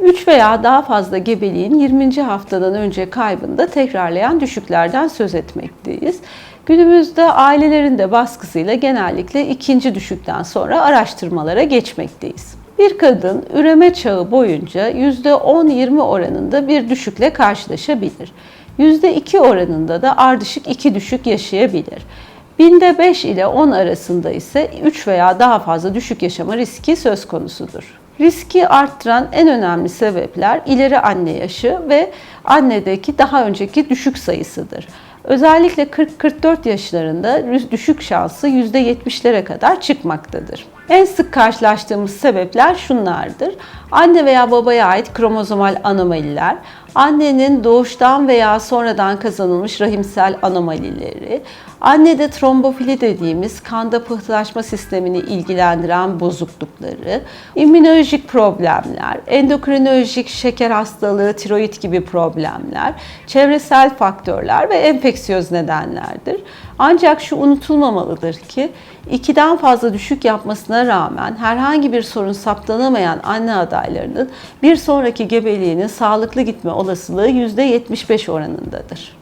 3 veya daha fazla gebeliğin 20. haftadan önce kaybında tekrarlayan düşüklerden söz etmekteyiz. Günümüzde ailelerin de baskısıyla genellikle ikinci düşükten sonra araştırmalara geçmekteyiz. Bir kadın üreme çağı boyunca %10-20 oranında bir düşükle karşılaşabilir. %2 oranında da ardışık iki düşük yaşayabilir. Binde 5 ile 10 arasında ise 3 veya daha fazla düşük yaşama riski söz konusudur. Riski arttıran en önemli sebepler ileri anne yaşı ve annedeki daha önceki düşük sayısıdır. Özellikle 40-44 yaşlarında düşük şansı %70'lere kadar çıkmaktadır. En sık karşılaştığımız sebepler şunlardır. Anne veya babaya ait kromozomal anomaliler, annenin doğuştan veya sonradan kazanılmış rahimsel anomalileri, annede trombofili dediğimiz kanda pıhtılaşma sistemini ilgilendiren bozuklukları, immünolojik problemler, endokrinolojik şeker hastalığı, tiroid gibi problemler, çevresel faktörler ve enfeksiyöz nedenlerdir. Ancak şu unutulmamalıdır ki ikiden fazla düşük yapmasına rağmen herhangi bir sorun saptanamayan anne adaylarının bir sonraki gebeliğinin sağlıklı gitme olasılığı %75 oranındadır.